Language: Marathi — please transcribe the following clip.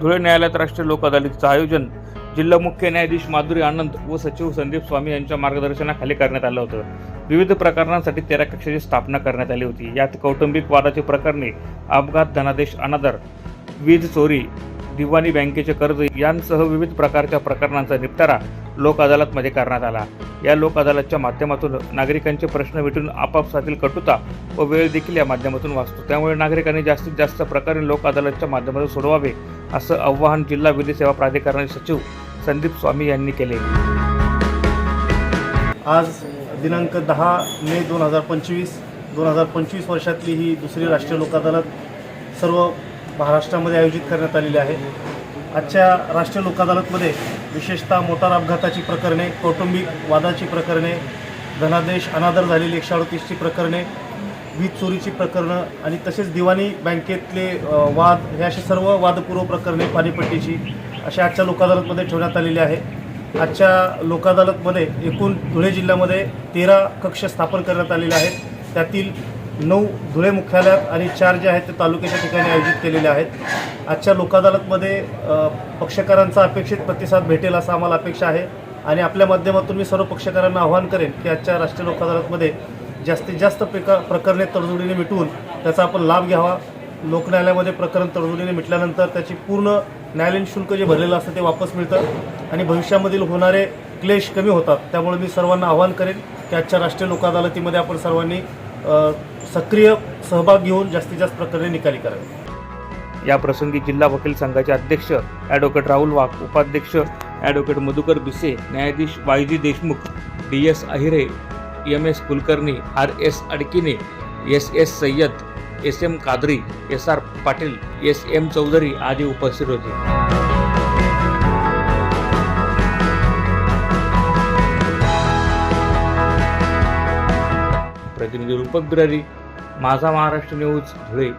धुळे न्यायालयात राष्ट्रीय लोक अदालतीचं आयोजन जिल्हा मुख्य न्यायाधीश माधुरी आनंद व सचिव संदीप स्वामी यांच्या मार्गदर्शनाखाली करण्यात आलं होतं. विविध प्रकरणांसाठी तेरा कक्षाची स्थापना करण्यात आली होती. यात कौटुंबिक वादाची प्रकरणे अपघात धनादेश अनादर वीज चोरी दिवाणी बँकेचे कर्ज यांसह विविध प्रकारच्या प्रकरणांचा निपटारा लोक अदालतमध्ये करण्यात आला. या लोक अदालतच्या माध्यमातून नागरिकांचे प्रश्न मिटून आपापसातील कटुता व वेळ देखील या माध्यमातून वाचतो. त्यामुळे नागरिकांनी जास्तीत जास्त प्रकारे लोक अदालतच्या माध्यमातून सोडवावे असं आव्हान जिल्हा विधी सेवा प्राधिकरणाचे सचिव संदीप स्वामी यांनी केले. आज दिनांक दहा मे दोन हजार पंचवीस दोन हजार पंचवीस वर्षातली ही दुसरी राष्ट्रीय लोक अदालत सर्व महाराष्ट्रामध्ये आयोजित करण्यात आलेली आहे. आजच्या राष्ट्रीय लोक अदालतमध्ये विशेषतः मोटार अपघाताची प्रकरणे कौटुंबिक वादाची प्रकरणे धनादेश अनादर झालेली एकशे अडतीसची प्रकरणे वीज चोरीची प्रकरणं आणि तसेच दिवाणी बँकेतले वाद हे असे सर्व वादपूर्व प्रकरणे पाणीपट्टीची अशा आजच्या लोक अदालतमध्ये ठेवण्यात आलेली आहे. आजच्या लोक अदालतमध्ये एकूण धुळे जिल्ह्यामध्ये तेरा कक्ष स्थापन करण्यात आलेले आहेत. त्यातील नऊ धुळे मुख्यालयात आणि चार जे आहेत ते तालुक्याच्या ठिकाणी आयोजित केलेले आहेत. आजच्या लोक अदालतमध्ये पक्षकारांचा अपेक्षित प्रतिसाद भेटेल असं आम्हाला अपेक्षा आहे. आणि आपल्या माध्यमातून मी सर्व पक्षकारांना आवाहन करेन की आजच्या राष्ट्रीय लोक अदालतमध्ये जास्तीत जास्त प्रका प्रकरणे तडजोडीने मिटवून त्याचा आपण लाभ घ्यावा. लोकन्यायालयामध्ये प्रकरण तडजोडीने मिटल्यानंतर त्याची पूर्ण न्यायालयीन शुल्क जे भरलेलं असतं ते वापस मिळतं आणि भविष्यामधील होणारे क्लेश कमी होतात. त्यामुळे मी सर्वांना आवाहन करेन की आजच्या राष्ट्रीय लोक अदालतीमध्ये आपण सर्वांनी सक्रिय सहभाग घेऊन जास्तीत जास्त प्रकरणे निकाली करावी. या प्रसंगी जिल्हा वकील संघाचे अध्यक्ष ॲडव्होकेट राहुल वाघ उपाध्यक्ष ॲडव्होकेट मधुकर बिसे न्यायाधीश Y G Deshmukh D S Ahire M S Kulkarni R S Adkine S S Sayyad S M Kadri S R Patil S M Chaudhari आदी उपस्थित होते. प्रतिनिधी रूपक बिरारी माझा महाराष्ट्र न्यूज धुळे.